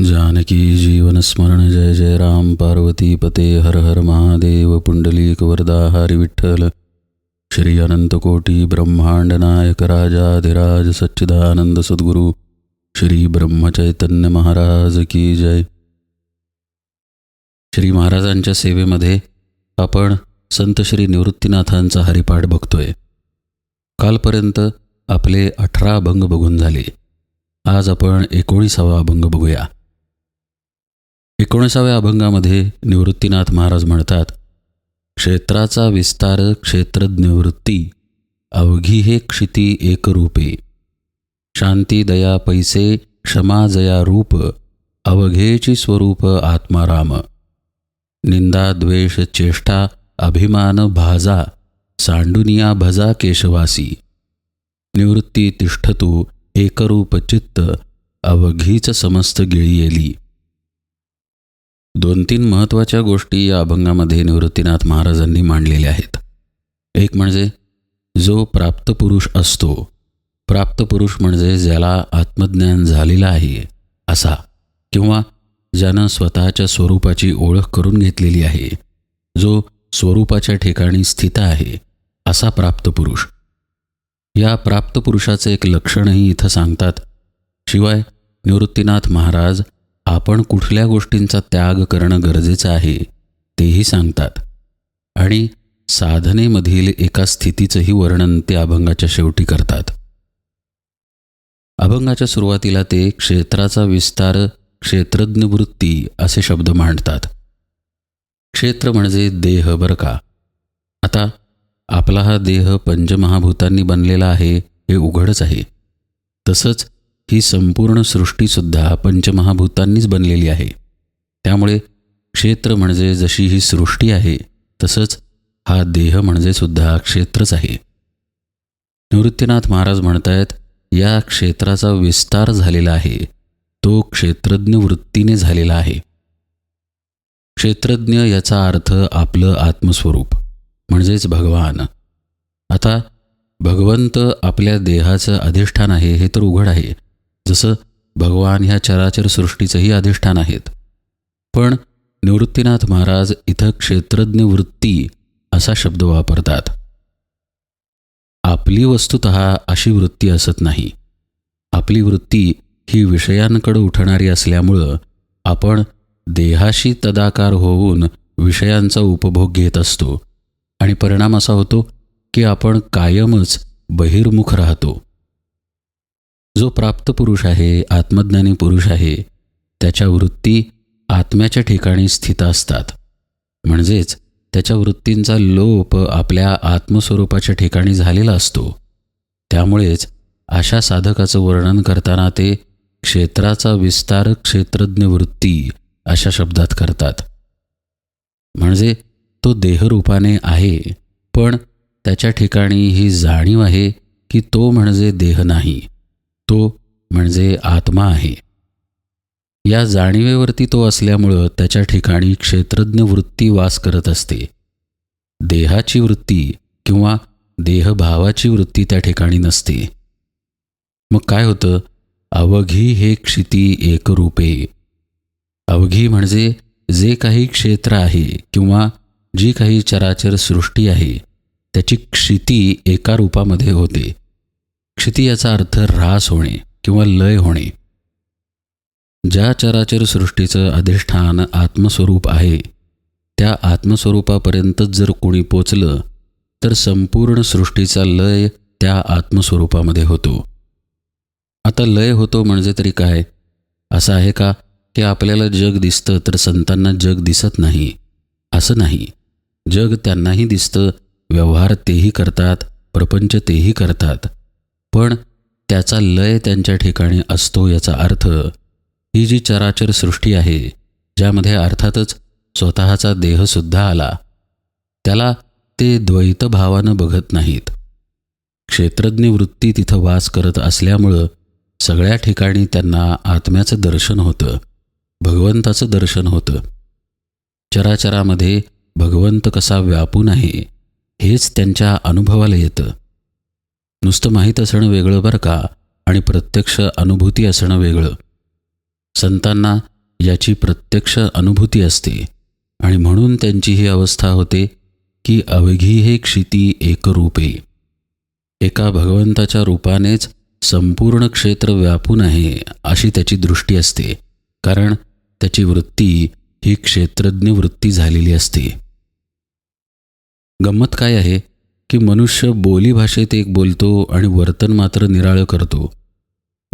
जानकी जीवनस्मरण जय जय राम। पार्वती पते हर हर महादेव। पुंडलीक वरदा हरी विठ्ठल। श्री अनंतकोटी ब्रह्मांड नायक राजाधिराज सच्चिदानंद सद्गुरू। श्री ब्रह्मचैतन्य महाराज की जय। श्री महाराजांच्या सेवेमध्ये आपण संत श्री निवृत्तीनाथांचा हरिपाठ बघतोय. कालपर्यंत आपले अठरा अभंग बघून झाले. आज आपण एकोणीसावा अभंग बघूया. एकोणीसाव्या अभंगामध्ये निवृत्तीनाथ महाराज म्हणतात क्षेत्राचा विस्तार क्षेत्रज्ञवृत्ती अवघी हे क्षिती एकरूपे. शांती दया पैसे क्षमा जया रूप अवघेची स्वरूप आत्माराम. निंदा द्वेष चेष्टा अभिमान भाजा सांडुनिया भजा केशवासी. निवृत्ती तिष्ठतू एकरूप चित्त अवघीच समस्त गिळी दोन तीन महत्त्वाच्या गोष्टी या अभंगामध्ये निवृत्तीनाथ महाराजांनी मांडलेल्या आहेत. एक म्हणजे जो प्राप्त पुरुष असतो प्राप्त पुरुष म्हणजे ज्याला आत्मज्ञान झालेलं आहे असा किंवा ज्यानं स्वतःच्या स्वरूपाची ओळख करून घेतलेली आहे जो स्वरूपाच्या ठिकाणी स्थित आहे असा प्राप्त पुरुष. या प्राप्त पुरुषाचे एक लक्षणही इथं सांगतात. शिवाय निवृत्तीनाथ महाराज आपण कुठल्या गोष्टींचा त्याग करणं गरजेचं आहे तेही सांगतात. आणि साधनेमधील एका स्थितीचंही वर्णन ते अभंगाच्या शेवटी करतात. अभंगाच्या सुरुवातीला ते क्षेत्राचा विस्तार क्षेत्रज्ञ वृत्ती असे शब्द मांडतात. क्षेत्र म्हणजे देह बरं का? आता आपला हा देह पंचमहाभूतांनी बनलेला आहे हे उघडच आहे. तसंच ही संपूर्ण सृष्टीसुद्धा पंचमहाभूतांनीच बनलेली आहे. त्यामुळे क्षेत्र म्हणजे जशी ही सृष्टी आहे तसंच हा देह म्हणजे सुद्धा क्षेत्रच आहे. निवृत्तीनाथ महाराज म्हणतायत या क्षेत्राचा विस्तार झालेला आहे. तो क्षेत्रज्ञ वृत्तीने झालेला आहे. क्षेत्रज्ञ याचा अर्थ आपलं आत्मस्वरूप म्हणजेच भगवान. आता भगवंत आपल्या देहाचं अधिष्ठान आहे हे तर उघड आहे. जसं भगवान ह्या चराचर सृष्टीचंही अधिष्ठान आहेत. पण निवृत्तीनाथ महाराज इथं क्षेत्रज्ञ वृत्ती असा शब्द वापरतात. आपली वस्तुत अशी वृत्ती असत नाही. आपली वृत्ती ही विषयांकडे उठणारी असल्यामुळं आपण देहाशी तदाकार होऊन विषयांचा उपभोग घेत असतो. आणि परिणाम असा होतो की आपण कायमच बहिर्मुख राहतो. जो प्राप्त पुरुष आहे आत्मज्ञानी पुरुष आहे त्याच्या वृत्ती आत्म्याच्या ठिकाणी स्थित असतात. म्हणजेच त्याच्या वृत्तींचा लोप आपल्या आत्मस्वरूपाच्या ठिकाणी झालेला असतो. त्यामुळेच अशा साधकाचं वर्णन करताना ते क्षेत्राचा विस्तार क्षेत्रज्ञ वृत्ती अशा शब्दात करतात. म्हणजे तो देहरूपाने आहे पण त्याच्या ठिकाणी ही जाणीव आहे की तो म्हणजे देह नाही. तो म्हणजे आत्मा आहे. या जाणीवेवरती तो असल्यामुळं त्याच्या ठिकाणी क्षेत्रज्ञ वृत्ती वास करत असते. देहाची वृत्ती किंवा देहभावाची वृत्ती त्या ठिकाणी नसते. मग काय होतं? अवघी हे क्षिती एकरूपे. अवघी म्हणजे जे काही क्षेत्र आहे किंवा जी काही चराचर सृष्टी आहे त्याची क्षिती एका रूपामध्ये होते. क्षिती याचा अर्थ ऱ्हास होणे किंवा लय होणे. ज्या चराचर सृष्टीचं अधिष्ठान आत्मस्वरूप आहे त्या आत्मस्वरूपापर्यंतच जर कोणी पोचलं तर संपूर्ण सृष्टीचा लय त्या आत्मस्वरूपामध्ये होतो. आता लय होतो म्हणजे तरी काय? असं आहे का की आपल्याला जग दिसतं तर संतांना जग दिसत नाही? असं नाही. जग त्यांनाही दिसतं व्यवहार तेही करतात प्रपंच तेही करतात. पण त्याचा लय त्यांच्या ठिकाणी असतो याचा अर्थ. ही जी चराचर सृष्टी आहे ज्यामध्ये अर्थातच स्वतःचा देहसुद्धा आला त्याला ते द्वैतभावानं बघत नाहीत. क्षेत्रज्ञ वृत्ती तिथं वास करत असल्यामुळं सगळ्या ठिकाणी त्यांना आत्म्याचं दर्शन होतं भगवंताचं दर्शन होतं. चराचरामध्ये भगवंत कसा व्यापून आहे हेच त्यांच्या अनुभवाला येतं. नुसतं माहीत असणं वेगळं बरं का? आणि प्रत्यक्ष अनुभूती असणं वेगळं. संतांना याची प्रत्यक्ष अनुभूती असते. आणि म्हणून त्यांची ही अवस्था होते की अवघी हे क्षिती एकरूपे. एका भगवंताच्या रूपानेच संपूर्ण क्षेत्र व्यापून आहे अशी त्याची दृष्टी असते. कारण त्याची वृत्ती ही क्षेत्रज्ञ वृत्ती झालेली असते. गंमत काय आहे? की मनुष्य बोलीभाषेत एक बोलतो आणि वर्तन मात्र निराळं करतो.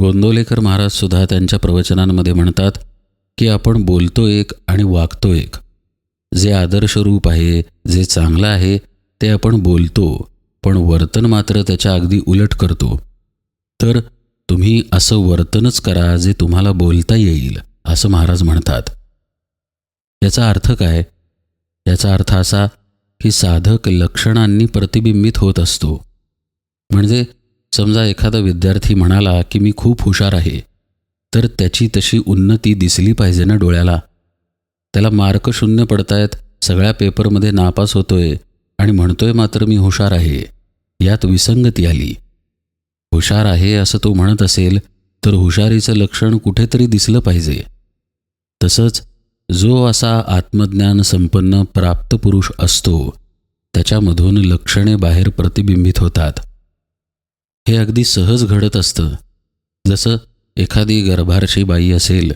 गोंदवलेकर महाराजसुद्धा त्यांच्या प्रवचनांमध्ये म्हणतात की आपण बोलतो एक आणि वागतो एक. जे आदर्श रूप आहे जे चांगलं आहे ते आपण बोलतो पण वर्तन मात्र त्याच्या अगदी उलट करतो. तर तुम्ही असं वर्तनच करा जे तुम्हाला बोलता येईल असं महाराज म्हणतात. याचा अर्थ काय? याचा अर्थ असा की साधक लक्षणांनी प्रतिबिंबित होत असतो. म्हणजे समजा एखादा विद्यार्थी म्हणाला की मी खूप हुशार आहे तर त्याची तशी उन्नती दिसली पाहिजे ना डोळ्याला. त्याला मार्क शून्य पडतायत सगळ्या पेपरमध्ये नापास होतोय आणि म्हणतोय मात्र मी हुशार आहे यात विसंगती आली. हुशार आहे असं तो म्हणत असेल तर हुशारीचं लक्षण कुठेतरी दिसलं पाहिजे. तसंच जो असा आत्मज्ञान संपन्न प्राप्त पुरुष असतो त्याच्यामधून लक्षणे बाहेर प्रतिबिंबित होतात. हे अगदी सहज घडत असतं. जसं एखादी गर्भारशी बाई असेल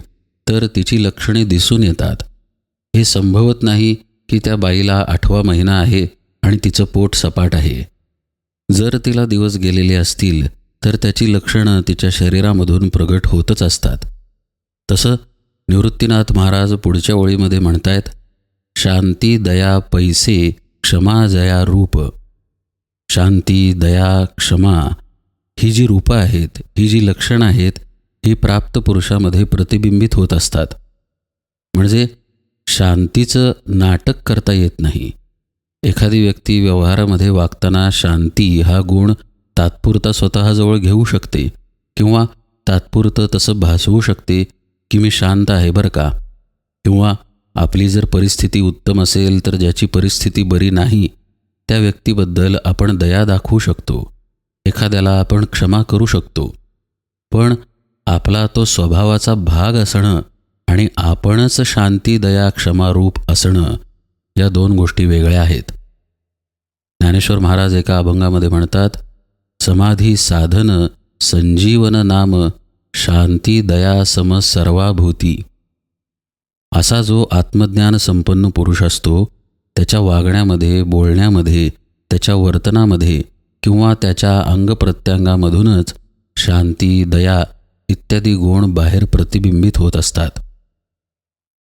तर तिची लक्षणे दिसून येतात. हे संभवत नाही की त्या बाईला आठवा महिना आहे आणि तिचं पोट सपाट आहे. जर तिला दिवस गेलेले असतील तर त्याची लक्षणं तिच्या शरीरामधून प्रगट होतच असतात. तसं निवृत्तीनाथ महाराज पुढच्या ओळीमध्ये म्हणतायत शांती दया पैसे क्षमा जया रूप. शांती दया क्षमा ही जी रूपं आहेत ही जी लक्षणं आहेत ही प्राप्त पुरुषामध्ये प्रतिबिंबित होत असतात. म्हणजे शांतीचं नाटक करता येत नाही. एखादी व्यक्ती व्यवहारामध्ये वागताना शांती हा गुण तात्पुरता स्वतःजवळ घेऊ शकते किंवा तात्पुरतं तसं भासवू शकते की मी शांत आहे बरं का? किंवा आपली जर परिस्थिती उत्तम असेल तर ज्याची परिस्थिती बरी नाही त्या व्यक्तीबद्दल आपण दया दाखवू शकतो. एखाद्याला आपण क्षमा करू शकतो. पण आपला तो स्वभावाचा भाग असणं आणि आपणच शांती दया क्षमारूप असणं या दोन गोष्टी वेगळ्या आहेत. ज्ञानेश्वर महाराज एका अभंगामध्ये म्हणतात समाधी साधन संजीवन नाम शांती दया सम सर्वाभूती. असा जो आत्मज्ञान संपन्न पुरुष असतो त्याच्या वागण्यामध्ये बोलण्यामध्ये त्याच्या वर्तनामध्ये किंवा त्याच्या अंगप्रत्यंगामधूनच शांती दया इत्यादी गुण बाहेर प्रतिबिंबित होत असतात.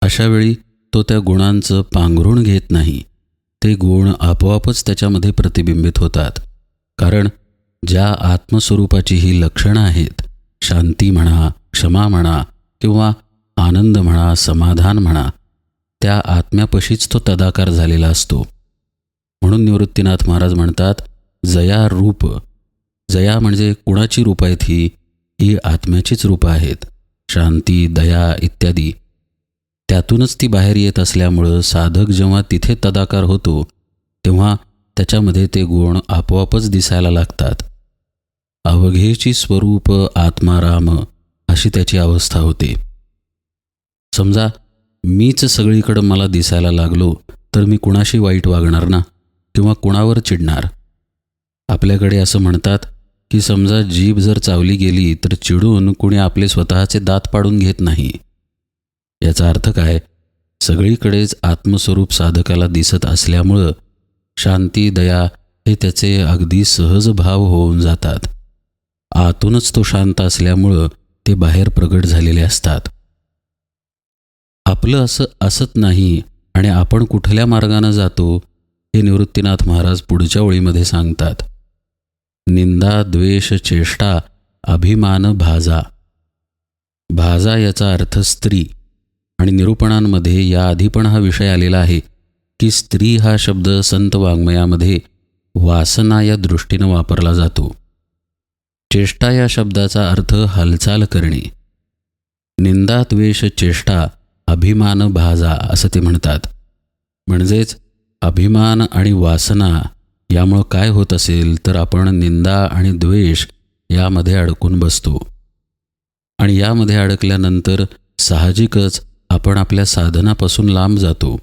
अशावेळी तो त्या गुणांचं पांघरून घेत नाही. ते गुण आपोआपच त्याच्यामध्ये प्रतिबिंबित होतात. कारण ज्या आत्मस्वरूपाची ही लक्षणं आहेत शांती म्हणा क्षमा म्हणा किंवा आनंद म्हणा समाधान म्हणा त्या आत्म्यापशीच तो तदाकार झालेला असतो. म्हणून निवृत्तीनाथ महाराज म्हणतात जया रूप. जया म्हणजे कुणाची रूप आहेत ही? ही आत्म्याचीच रूपं आहेत. शांती दया इत्यादी. त्यातूनच ती बाहेर येत असल्यामुळं साधक जेव्हा तिथे तदाकार होतो तेव्हा त्याच्यामध्ये ते गुण आपोआपच दिसायला लागतात. अवघेची स्वरूप आत्माराम अशी त्याची अवस्था होते. समजा मीच सगळीकडं मला दिसायला लागलो तर मी कुणाशी वाईट वागणार ना किंवा कुणावर चिडणार? आपल्याकडे असं म्हणतात की समजा जीभ जर चावली गेली तर चिडून कुणी आपले स्वतःचे दात पाडून घेत नाही. याचा अर्थ काय? सगळीकडेच आत्मस्वरूप साधकाला दिसत असल्यामुळं शांती दया हे त्याचे अगदी सहज भाव होऊन जातात. आतूनच तो शांत असल्यामुळं ते बाहेर प्रगट झालेले असतात. आपलं असं असत नाही आणि आपण कुठल्या मार्गानं जातो हे निवृत्तीनाथ महाराज पुढच्या ओळीमध्ये सांगतात. निंदा द्वेष चेष्टा अभिमान भाजा. भाजा याचा अर्थ स्त्री. आणि निरूपणांमध्ये याआधी पण हा विषय आलेला आहे की स्त्री हा शब्द संत वाङ्मयामध्ये वासना या दृष्टीनं वापरला जातो. चेष्टा या शब्दाचा अर्थ हालचाल करणे. निंदाद्वेष चेष्टा अभिमान भाजा असं ते म्हणतात. म्हणजेच अभिमान आणि वासना यामुळं काय होत असेल तर आपण निंदा आणि द्वेष यामध्ये अडकून बसतो. आणि यामध्ये अडकल्यानंतर साहजिकच आपण आपल्या साधनापासून लांब जातो.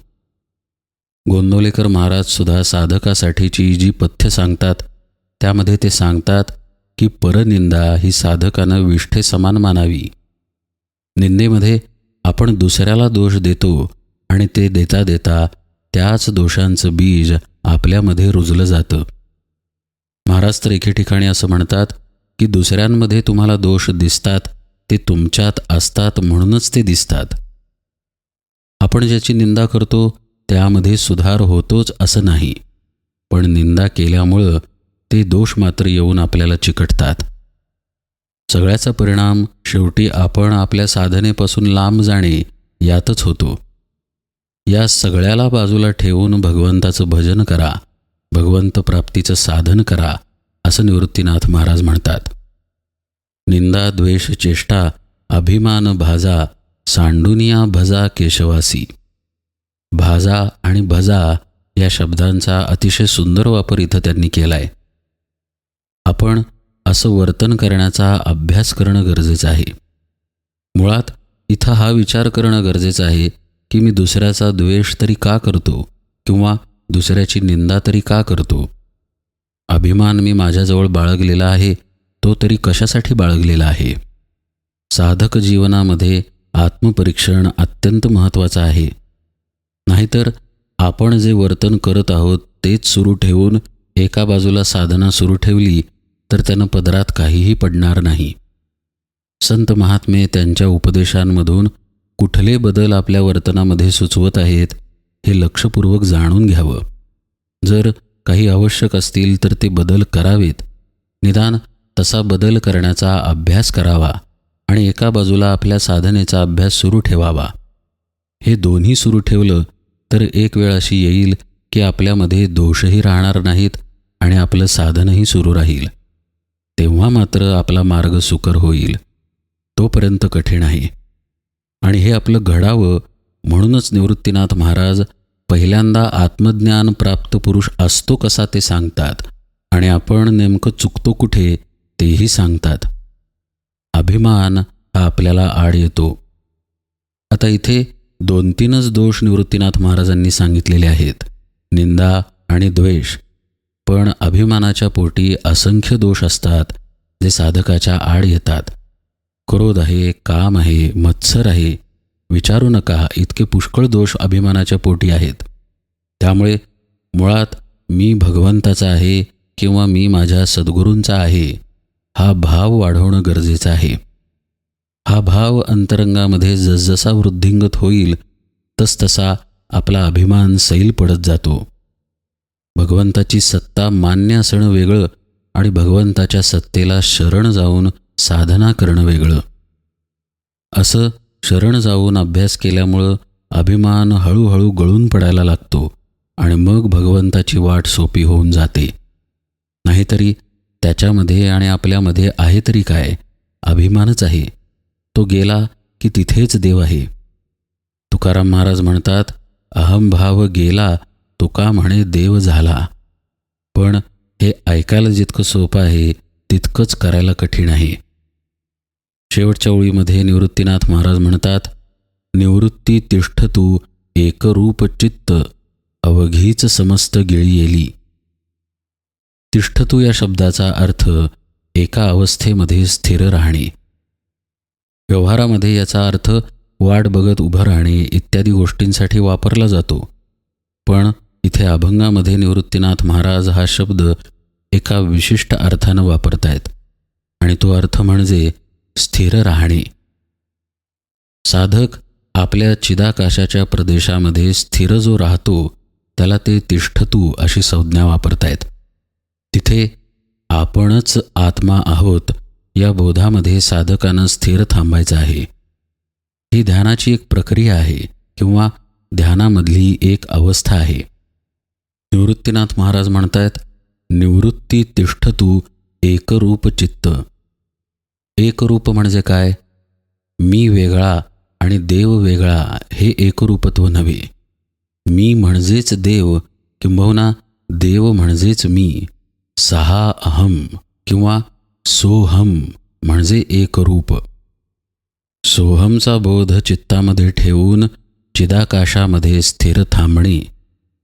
गोंदवलेकर महाराजसुद्धा साधकासाठीची जी पथ्य सांगतात त्यामध्ये ते सांगतात की परनिंदा ही साधकानं विष्ठे समान मानावी. निंदेमध्ये आपण दुसऱ्याला दोष देतो आणि ते देता देता त्याच दोषांचं बीज आपल्यामध्ये रुजलं जातं. महाराज तर एके ठिकाणी असं म्हणतात की दुसऱ्यांमध्ये तुम्हाला दोष दिसतात ते तुमच्यात असतात म्हणूनच ते दिसतात. आपण ज्याची निंदा करतो त्यामध्ये सुधार होतोच असं नाही. पण निंदा केल्यामुळं ते दोष मात्र येऊन आपल्याला चिकटतात. सगळ्याचा परिणाम शेवटी आपण आपल्या साधनेपासून लांब जाणे यातच होतो. या सगळ्याला बाजूला ठेवून भगवंताचं भजन करा भगवंत प्राप्तीचं साधन करा असं निवृत्तीनाथ महाराज म्हणतात. निंदा द्वेष चेष्टा अभिमान भाजा सांडुनिया भजा केशवासी. भाजा आणि भजा या शब्दांचा अतिशय सुंदर वापर इथं त्यांनी केला आहे आपण असं वर्तन करण्याचा अभ्यास करणं गरजेचं आहे. मुळात इथं हा विचार करणं गरजेचं आहे की मी दुसऱ्याचा द्वेष तरी का करतो किंवा दुसऱ्याची निंदा तरी का करतो? अभिमान मी माझ्याजवळ बाळगलेला आहे तो तरी कशासाठी बाळगलेला आहे? साधक जीवनामध्ये आत्मपरीक्षण अत्यंत महत्त्वाचं आहे. नाहीतर आपण जे वर्तन करत आहोत तेच सुरू ठेवून एका बाजूला साधना सुरू ठेवली तर त्यानं पदरात काहीही पडणार नाही. संत महात्मे त्यांच्या उपदेशांमधून कुठले बदल आपल्या वर्तनामध्ये सुचवत आहेत हे लक्षपूर्वक जाणून घ्यावं. जर काही आवश्यक असतील तर ते बदल करावेत. निदान तसा बदल करण्याचा अभ्यास करावा आणि एका बाजूला आपल्या साधनेचा अभ्यास सुरू ठेवावा. हे दोन्ही सुरू ठेवलं तर एक वेळ अशी येईल की आपल्यामध्ये दोषही राहणार नाहीत आणि आपलं साधनही सुरू राहील. तेव्हा मात्र आपला मार्ग सुकर होईल. तोपर्यंत कठीण आहे. आणि हे आपलं घडावं म्हणूनच निवृत्तीनाथ महाराज पहिल्यांदा आत्मज्ञान प्राप्त पुरुष असतो कसा ते सांगतात आणि आपण नेमकं चुकतो कुठे तेही सांगतात. अभिमान हा आपल्याला आड येतो. आता इथे दोन तीनच दोष निवृत्तीनाथ महाराजांनी सांगितलेले आहेत. निंदा आणि द्वेष. पण अभिमानाच्या पोटी असंख्य दोष असतात जे साधकाच्या आड येतात. क्रोध आहे काम आहे मत्सर आहे. विचारू नका इतके पुष्कळ दोष अभिमानाच्या पोटी आहेत. त्यामुळे मुळात मी भगवंताचा आहे किंवा मी माझ्या सद्गुरूंचा आहे हा भाव वाढवणं गरजेचं आहे. हा भाव अंतरंगामध्ये जसजसा वृद्धिंगत होईल तसतसा आपला अभिमान सैल पडत जातो. भगवंताची सत्ता मान्य असणं वेगळं आणि भगवंताच्या सत्तेला शरण जाऊन साधना करणं वेगळं. असं शरण जाऊन अभ्यास केल्यामुळं अभिमान हळूहळू गळून पडायला लागतो आणि मग भगवंताची वाट सोपी होऊन जाते. नाहीतरी त्याच्यामध्ये आणि आपल्यामध्ये आहे तरी काय? अभिमानच आहे. तो गेला की तिथेच देव आहे. तुकाराम महाराज म्हणतात अहमभाव गेला तुका म्हणे देव झाला. पण हे ऐकायला जितकं सोपं आहे तितकंच करायला कठीण आहे. शेवटच्या ओळीमध्ये निवृत्तीनाथ महाराज म्हणतात निवृत्ती तिष्ठतू एकरूप चित्त अवघीच समस्त गिळी येली. तिष्ठतू या शब्दाचा अर्थ एका अवस्थेमध्ये स्थिर राहणे. व्यवहारामध्ये याचा अर्थ वाट बघत उभं राहणे इत्यादी गोष्टींसाठी वापरला जातो. पण इथे अभंगामध्ये निवृत्तीनाथ महाराज हा शब्द एका विशिष्ट अर्थानं वापरतायत. आणि तो अर्थ म्हणजे स्थिर राहणे. साधक आपल्या चिदाकाशाच्या प्रदेशामध्ये स्थिर जो राहतो त्याला ते तिष्ठतू अशी संज्ञा वापरतायत. तिथे आपणच आत्मा आहोत या बोधामध्ये साधकानं स्थिर थांबायचं आहे. ही ध्यानाची एक प्रक्रिया आहे किंवा ध्यानामधली एक अवस्था आहे. निवृत्तीनाथ महाराज म्हणतायत निवृत्ती तिष्ठतू एकरूप चित्त. एकरूप म्हणजे काय? मी वेगळा आणि देव वेगळा हे एकरूपत्व नव्हे. मी म्हणजेच देव किंबहुना देव म्हणजेच मी. सहा अहम किंवा सोहम म्हणजे एकरूप. सोहमचा बोध चित्तामध्ये ठेवून चिदाकाशामध्ये स्थिर थांबणे.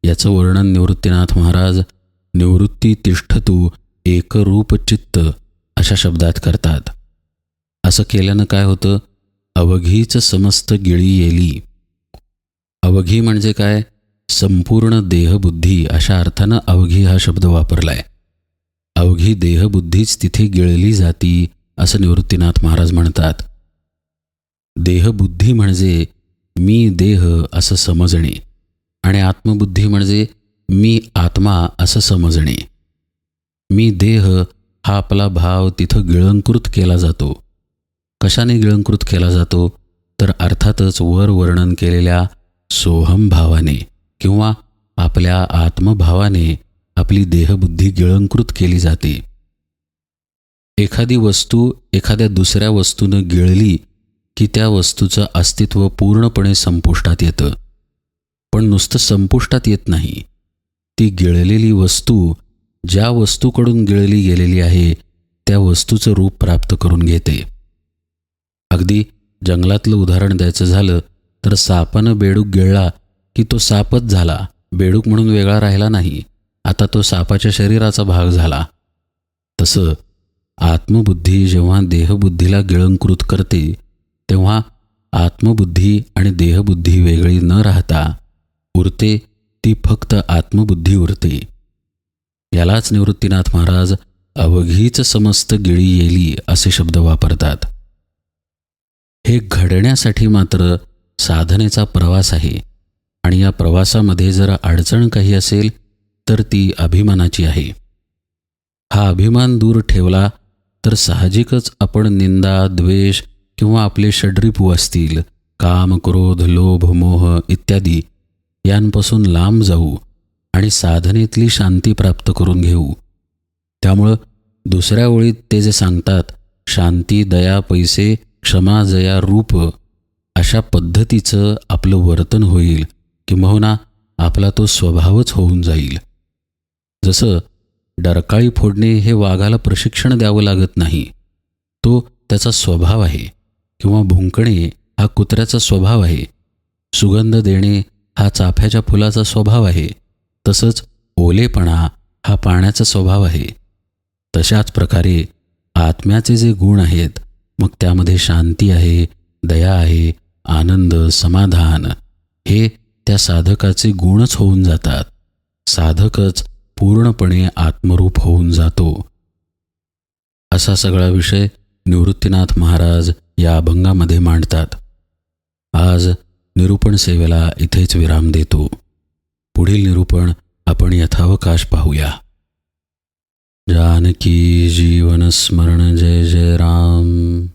याचं वर्णन निवृत्तीनाथ महाराज निवृत्ती तिष्ठतू एकरूप चित्त अशा शब्दात करतात. असं केल्यानं काय होतं? अवघीच समस्त गिळी येली. अवघी म्हणजे काय? संपूर्ण देहबुद्धी अशा अर्थानं अवघी हा शब्द वापरलाय. अवघी देहबुद्धीच तिथे गिळली जाती असं निवृत्तीनाथ महाराज म्हणतात. देहबुद्धी म्हणजे मी देह असं समजणे. आणि आत्मबुद्धी म्हणजे मी आत्मा असं समजणे. मी देह हा आपला भाव तिथं गिळंकृत केला जातो. कशाने गिळंकृत केला जातो? तर अर्थातच वर वर्णन केलेल्या सोहम भावाने किंवा आपल्या आत्मभावाने आपली देहबुद्धी गिळंकृत केली जाते. एखादी वस्तू एखाद्या दुसऱ्या वस्तूनं गिळली की त्या वस्तूचं अस्तित्व पूर्णपणे संपुष्टात येतं. पण नुसतं संपुष्टात येत नाही. ती गिळलेली वस्तू ज्या वस्तूकडून गिळली गेलेली आहे त्या वस्तूचं रूप प्राप्त करून घेते. अगदी जंगलातलं उदाहरण द्यायचं झालं तर सापानं बेडूक गिळला की तो सापच झाला. बेडूक म्हणून वेगळा राहिला नाही. आता तो सापाच्या शरीराचा भाग झाला. तसं आत्मबुद्धी जेव्हा देहबुद्धीला गिळंकृत करते तेव्हा आत्मबुद्धी आणि देहबुद्धी वेगळी न राहता उरते ती फक्त आत्मबुद्धी उरते. यालाच निवृत्तीनाथ महाराज अवघीच समस्त गिळी येली असे शब्द वापरतात. हे घडण्यासाठी मात्र साधनेचा प्रवास आहे आणि या प्रवासामध्ये जर अडचण काही असेल तर ती अभिमानाची आहे. हा अभिमान दूर ठेवला तर साहजिकच आपण निंदा द्वेष किंवा आपले षड्रिपू असतील काम क्रोध लोभ मोह इत्यादी यांपासून लांब जाऊ आणि साधनेतली शांती प्राप्त करून घेऊ. त्यामुळं दुसऱ्या ओळीत ते जे सांगतात शांती दया पैसे क्षमा जया रूप अशा पद्धतीचं आपलं वर्तन होईल किंबहुना हो आपला तो स्वभावच होऊन जाईल. जसं डरकाळी फोडणे हे वाघाला प्रशिक्षण द्यावं लागत नाही तो त्याचा स्वभाव आहे किंवा भुंकणे हा कुत्र्याचा स्वभाव आहे. सुगंध देणे हा चाफ्याच्या फुलाचा स्वभाव आहे. तसंच ओलेपणा हा पाण्याचा स्वभाव आहे. तशाच प्रकारे आत्म्याचे जे गुण आहेत मग त्यामध्ये शांती आहे दया आहे आनंद समाधान हे त्या साधकाचे गुणच होऊन जातात. साधकच पूर्णपणे आत्मरूप होऊन जातो. असा सगळा विषय निवृत्तीनाथ महाराज या अभंगामध्ये मांडतात. आज निरूपण सेवेला इथेच विराम देतो. पुढील निरूपण आपण यथावकाश पाहूया. जानकी जीवन स्मरण जय जय राम.